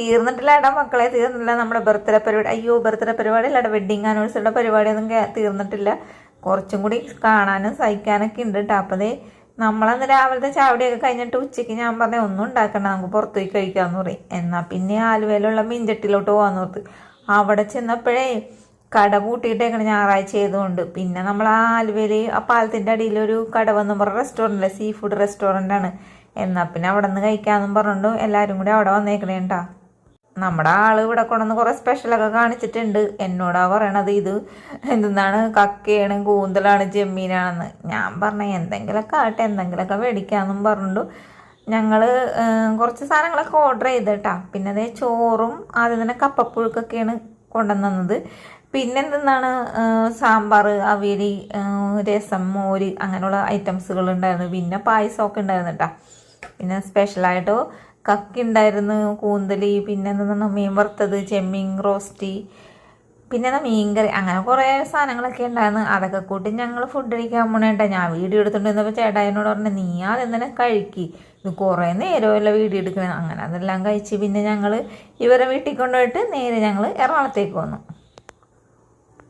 തീർന്നിട്ടില്ല എടാ മക്കളെ തീർന്നില്ല നമ്മുടെ ബർത്ത്ഡേ പരിപാടി. അയ്യോ ബർത്ത്ഡേ പരിപാടി അല്ല വെഡിങ് ആനിവേഴ്സറിയുടെ പരിപാടിയൊന്നും തീർന്നിട്ടില്ല. കുറച്ചും കൂടി കാണാനും സഹിക്കാനൊക്കെ ഉണ്ട് കേട്ടോ അപ്പം നമ്മളന്ന് രാവിലത്തെ ചാവടിയൊക്കെ കഴിഞ്ഞിട്ട് ഉച്ചയ്ക്ക് ഞാൻ പറഞ്ഞ ഒന്നും ഉണ്ടാക്കണ്ട നമുക്ക് പുറത്തു പോയി കഴിക്കാമെന്ന് പറയും. എന്നാൽ പിന്നെ ആലുവയിലുള്ള മീൻചട്ടിയിലോട്ട് പോകാമെന്ന് ഓർത്ത്. അവിടെ ചെന്നപ്പോഴേ കട പൂട്ടിയിട്ടേക്കണ ഞായറാഴ്ച ചെയ്തുകൊണ്ട് പിന്നെ നമ്മൾ ആ ആലുവയിൽ ആ പാലത്തിന്റെ അടിയിലൊരു കട വന്നു പറഞ്ഞ റെസ്റ്റോറന്റ് സീ ഫുഡ് റെസ്റ്റോറന്റ് ആണ്. എന്നാൽ പിന്നെ അവിടെ നിന്ന് കഴിക്കാമെന്നും പറഞ്ഞുകൊണ്ട് എല്ലാവരും കൂടി അവിടെ വന്നേക്കണേണ്ടാ നമ്മുടെ ആൾ ഇവിടെ കൊണ്ടുവന്ന് കുറേ സ്പെഷ്യലൊക്കെ കാണിച്ചിട്ടുണ്ട്. എന്നോടാ പറയണത് ഇത്. എന്തെന്നാണ് കക്കയാണ് കൂന്തലാണ് ജമ്മീനാണെന്ന്. ഞാൻ പറഞ്ഞ എന്തെങ്കിലുമൊക്കെ ആട്ടെ എന്തെങ്കിലുമൊക്കെ മേടിക്കാമെന്നും പറഞ്ഞു ഞങ്ങൾ കുറച്ച് സാധനങ്ങളൊക്കെ ഓർഡർ ചെയ്തട്ടാ. പിന്നെ അതേ ചോറും ആദ്യം തന്നെ കപ്പപ്പുഴുക്കൊക്കെയാണ് കൊണ്ടുവന്നത്. പിന്നെ എന്തെന്നാണ് സാമ്പാർ അവിയലി രസം മോര് അങ്ങനെയുള്ള ഐറ്റംസുകൾ ഉണ്ടായിരുന്നു പിന്നെ പായസമൊക്കെ ഉണ്ടായിരുന്നു കേട്ടോ പിന്നെ സ്പെഷ്യലായിട്ട് കക്കി ഉണ്ടായിരുന്നു കൂന്തലി പിന്നെ എന്താ മീൻ വറുത്തത് ചെമ്മീൻ റോസ്റ്റ് പിന്നെ മീൻകറി അങ്ങനെ കുറേ സാധനങ്ങളൊക്കെ ഉണ്ടായിരുന്നു. അതൊക്കെ കൂട്ടി ഞങ്ങൾ ഫുഡ് കഴിക്കാൻ പോണേട്ടാ ഞാൻ വീഡിയോ എടുത്തിട്ടുണ്ടെന്നപ്പോൾ ചേട്ടായനോട് പറഞ്ഞു നീ ആദ്യം തന്നെ കഴിക്കി? ഇത് കുറേ നേരമല്ല വീഡിയോ എടുക്കണേ. അങ്ങനെ അതെല്ലാം കഴിച്ച് പിന്നെ ഞങ്ങൾ ഇവരെ വീട്ടിൽ കൊണ്ടുപോയിട്ട് നേരെ ഞങ്ങൾ എറണാകുളത്തേക്ക് വന്നു.